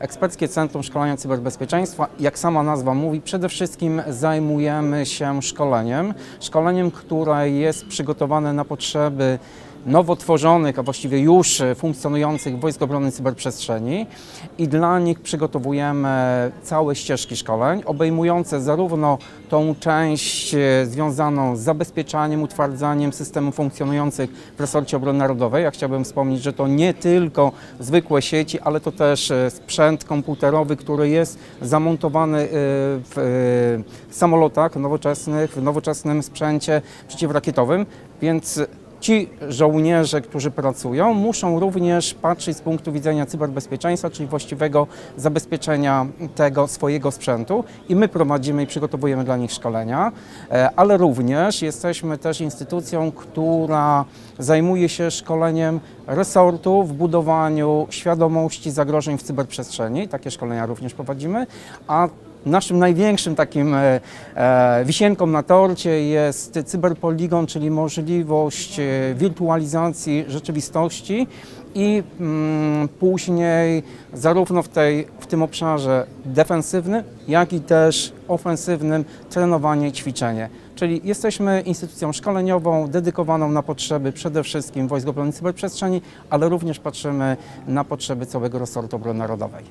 Eksperckie Centrum Szkolenia Cyberbezpieczeństwa. Jak sama nazwa mówi, przede wszystkim zajmujemy się szkoleniem. Szkoleniem, które jest przygotowane na potrzeby nowo tworzonych, a właściwie już e, funkcjonujących Wojsk Obrony Cyberprzestrzeni i dla nich przygotowujemy całe ścieżki szkoleń, obejmujące zarówno tą część e, związaną z zabezpieczaniem, utwardzaniem systemów funkcjonujących w resorcie obrony narodowej. Ja chciałbym wspomnieć, że to nie tylko zwykłe sieci, ale to też e, sprzęt komputerowy, który jest zamontowany w samolotach nowoczesnych, w nowoczesnym sprzęcie przeciwrakietowym, więc Ci żołnierze, którzy pracują, muszą również patrzeć z punktu widzenia cyberbezpieczeństwa, czyli właściwego zabezpieczenia tego swojego sprzętu i my prowadzimy i przygotowujemy dla nich szkolenia, e, ale również jesteśmy też instytucją, która zajmuje się szkoleniem resortu w budowaniu świadomości zagrożeń w cyberprzestrzeni. Takie szkolenia również prowadzimy, a Naszym największym takim e, e, wisienką na torcie jest cyberpoligon, czyli możliwość e, wirtualizacji rzeczywistości i mm, później zarówno w, tej, w tym obszarze defensywnym, jak i też ofensywnym trenowanie i ćwiczenie. Czyli jesteśmy instytucją szkoleniową dedykowaną na potrzeby przede wszystkim Wojsk Obrony Cyberprzestrzeni, ale również patrzymy na potrzeby całego resortu obrony narodowej.